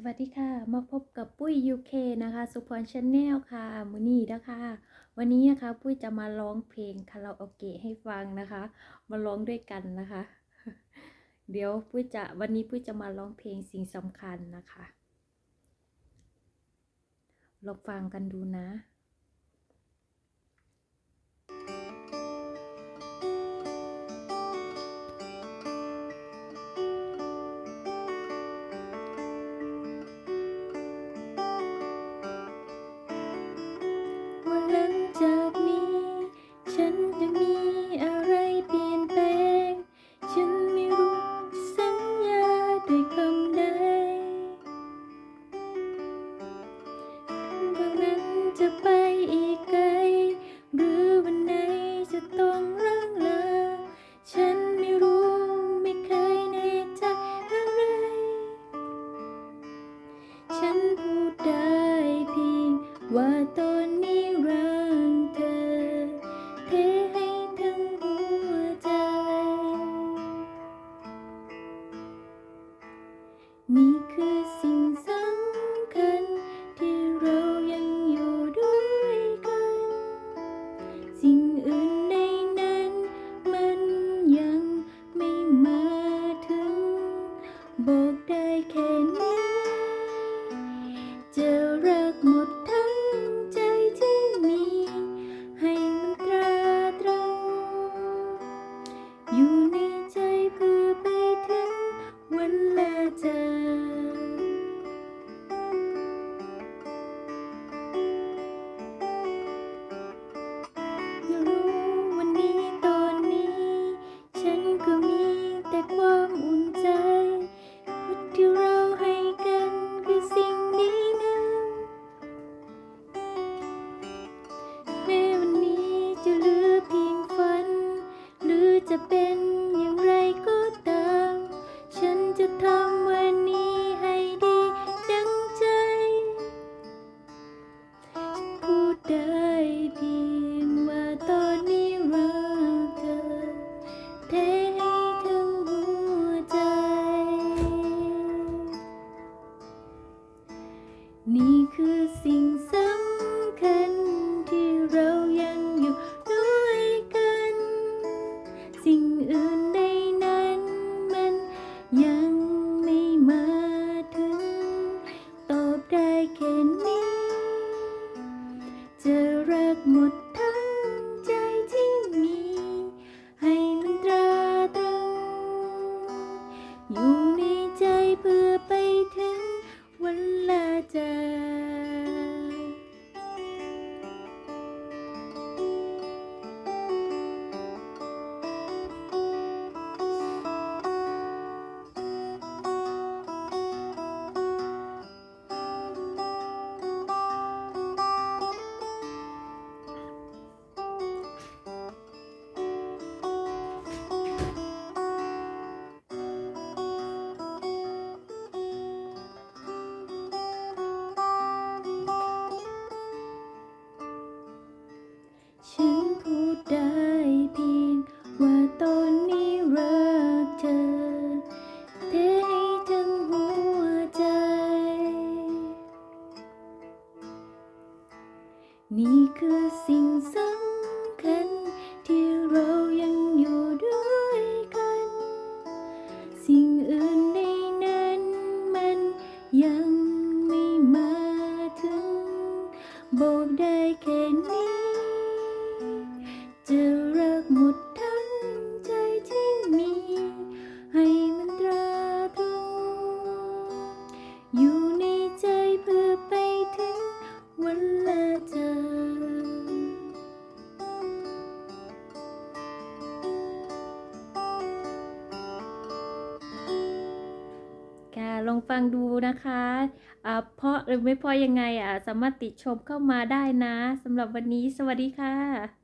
สวัสดีค่ะ มาพบกับปุ้ย UK นะคะ สุพรชาแนลค่ะมือนี้นะคะ วันนี้นะคะปุ้ยจะมาร้องเพลงคาราโอเกะให้ฟังนะคะ มาร้องด้วยกันนะคะ เดี๋ยวปุ้ยจะวันนี้ปุ้ยจะมาร้องเพลงสิ่งสำคัญนะคะลองฟังกันดูนะ บอกได้แค่นี้ จะรักหมดทั้งใจที่มี ให้มันตราตรึงอยู่ในใจเพื่อไปถึงวันลาจาก นี่คือสิ่งสำคัญที่เรายังอยู่ด้วยกัน สิ่งอื่นในนั้นมันยังไม่มาถึง บอกได้แค่นี้ ลองฟังดูนะคะอ่าเพราะหรือไม่เพราะยังไงอะสามารถติดชมเข้ามาได้นะสำหรับวันนี้สวัสดีค่ะ